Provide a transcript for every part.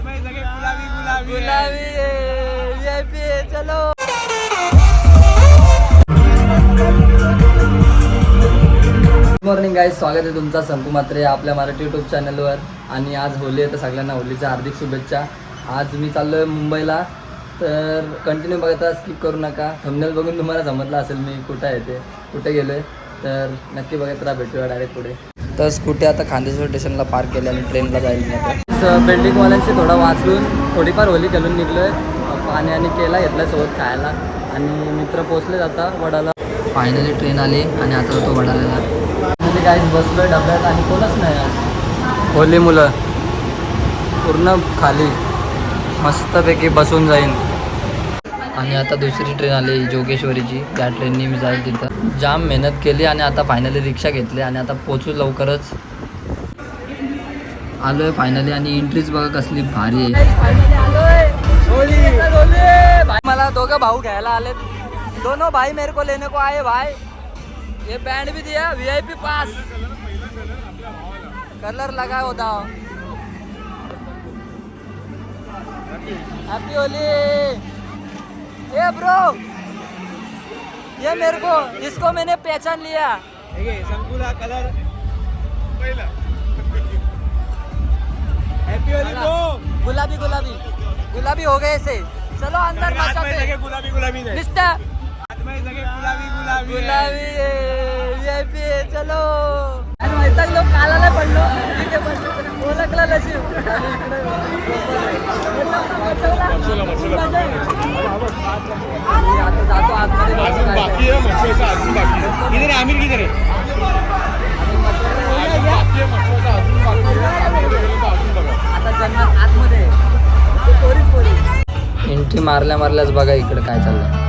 गुलाबी VIP चलो. Good morning guys स्वागत आहे तुमचा संकू मात्रे आपल्या मराठी यूट्यूब चॅनलवर आणि आज होली आहे तर सगळ्यांना होलीच्या हार्दिक शुभेच्छा. आज मी चाललो आहे मुंबईला तर कंटिन्यू बघता स्किप करू नका. थंबनेल बघून तुम्हाला समजलं असेल मी कुठं आहे ते कुठे गेलो आहे तर नक्की बघत राहा भेटूया डायरेक्ट पुढे. तर स्कूटी आता खांदेश्वर स्टेशनला पार्क केली आणि ट्रेनला जाईल बिल्डिंगवाल्यांशी थोडा वाचून थोडीफार होली खेळून निघलो आहे पाणी आणि केला घेतला सोबत खायला. आणि मित्र पोचले जाता वडाला. फायनली ट्रेन आली आणि आता तो वडाला. म्हणजे काहीच बसलोय डब्यात आणि कोणच नाही आज. होली मुलं. पूर्ण खाली. मस्तपैकी बसून जाईन. आणि आता दुसरी ट्रेन आली जोगेश्वरीची. त्या ट्रेननी मी जाईल तिथं. जाम मेहनत केली आणि आता फायनली रिक्षा घेतली आणि आता पोचू लवकरच. आलो आहे फायनली आणि एंट्रीच बघा कसली भारी आहे. मला दोघं भाऊ घ्यायला आले दोनों भाई मेरे को लेने को आए भाई. ये बैंड भी दिया वीआईपी पास कलर लगा होता हैप्पी होली ये ब्रो! ये मेरे को इसको मैंने पहचान लिया। संकुला कलर। पहिला। हॅपी होली ब्रो गुलाबी गुलाबी। गुलाबी हो गए से चलो अंदर हाथ में लगे गुलाबी गुलाबी दे। मिस्टर। हाथ में लगे गुलाबी गुलाबी गुलाबी व्हीआयपी चलो। अरे वैताग लोक काला नाही पडलो ओळखला नशीब. आता जातो आतमध्ये बघू अजून काय बाकी ते. मच्छरचा अजून बाकी इधर आमिर है बाकी आहे मच्छरचा अजून बाकी आहे. अजून बघा. आता जन्नत आतमध्ये. आहे. पोरीच पोरी. एंट्री मारल्या मारल्याच बघा इकडे काय चाललंय.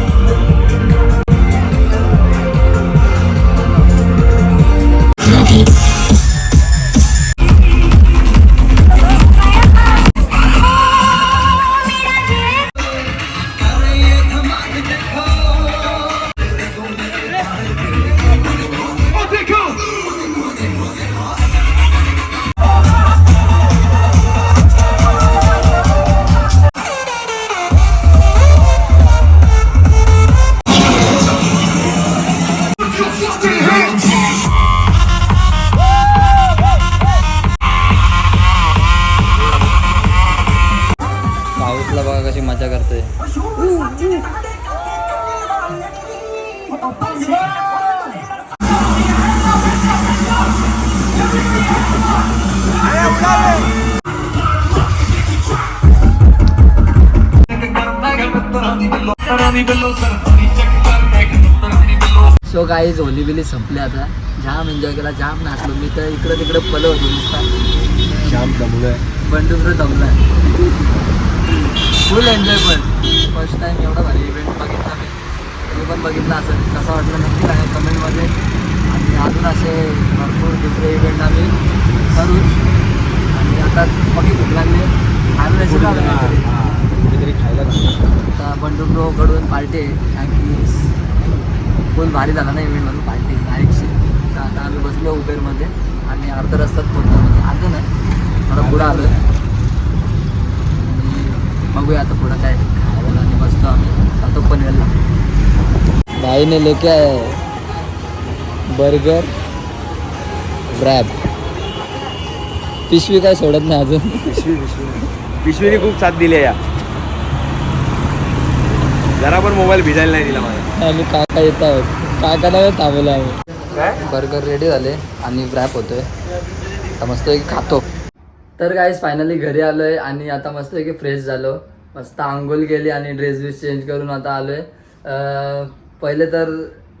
सो काही होली बिली संपली आता. जाम एन्जॉय केला जाम नाचलो. मी तर इकडं तिकडं पल होतो नुसता. श्याम दमलोय. बंडूकडे दमलाय. फुल एन्जॉय पण. फर्स्ट टाइम एवढा भारी इव्हेंट बघितला मी. तुम्ही पण बघितला असेल कसा वाटला नक्की सांगा कमेंटमध्ये. आणि अजून असे भरपूर दुसरे इव्हेंट आम्ही करूच. आणि आता बघी भूक लागली का काहीतरी? खायला आता बंडू ब्रोकडून पार्टी आहे. कारण की फुल भारी झाला ना इव्हेंट म्हणून पार्टी. डायरेक्टची तर आता आम्ही बसलो उबेरमध्ये आणि अर्धा रस्त्यात पोहोचलो. म्हणजे अर्ध नाही थोडं पुढं आलो. आणि बघूया आता पुढं काय खायला आणि बसतो आम्ही. आता पनवेलला. भाईने लेके आहे बर्गर ब्रॅब पिशवी काय सोडत नाही अजून. पिशवी पिशवी. पिशवीने खूप साथ दिली आहे या. जरा पण मोबाईल भिजायला नाही दिला मला. आणि काका येत आहोत काकाला थांबलो आम्ही. काय? बर्गर रेडी झाले आणि रॅप होतोय. आता मस्त खातो. तर गाईज फायनली घरी आलोय आणि आता मस्त की फ्रेश झालो. मस्त आंघोळ केली आणि ड्रेस बीस चेंज करून आता आलोय. पहिले तर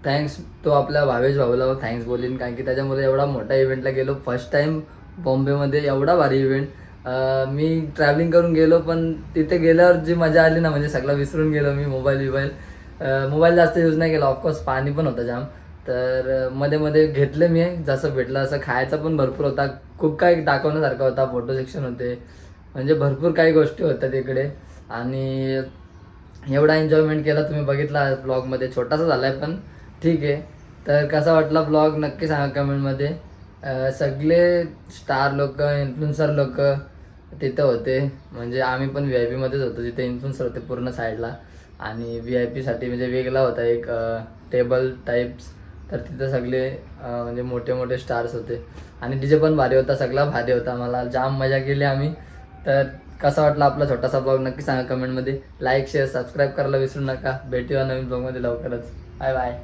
थँक्स तो आपल्या भावेश भाऊला थँक्स बोलीन कारण की त्याच्यामुळे एवढा मोठा इव्हेंटला गेलो. फर्स्ट टाइम बॉम्बेमध्ये एवढा भारी इव्हेंट मी ट्रॅव्हलिंग करून गेलो पण तिथे गेल्यावर जी मजा आली ना म्हणजे सगळं विसरून गेलो मी मोबाईल बिबाईल. मोबाईल जास्त यूज नाही केला. ऑफकोर्स पाणी पण होतं जाम. तर मध्ये मध्ये घेतलं मी जसं भेटलं असं खायचं पण भरपूर होता. खूप काही दाखवण्यासारखा होता. फोटो सेक्शन होते. म्हणजे भरपूर काही गोष्टी होत्या तिकडे. आणि एवढा एन्जॉयमेंट केला तुम्ही बघितला ब्लॉगमध्ये छोटासा झाला आहे पण ठीक आहे. तर कसा वाटला ब्लॉग नक्की सांगा कमेंटमध्ये सगळे स्टार लोक इन्फ्लुएन्सर लोक तिथं होते. म्हणजे आम्ही पण व्ही आय पीमध्येच होतो. तिथे इन्फ्लुन्सर होते पूर्ण साईडला आणि व्ही आय पीसाठी म्हणजे वेगळा होता एक टेबल टाईप्स तर तिथं सगळे म्हणजे मोठे मोठे स्टार्स होते. आणि डीजे पण भारी होता. सगळा भारी होता. मला जाम मजा केली आम्ही. तर कसा वाटला आपला छोटासा ब्लॉग नक्की सांगा कमेंटमध्ये लाईक शेअर सबस्क्राईब करायला विसरू नका. भेटूया नवीन ब्लॉगमध्ये लवकरच. Bye bye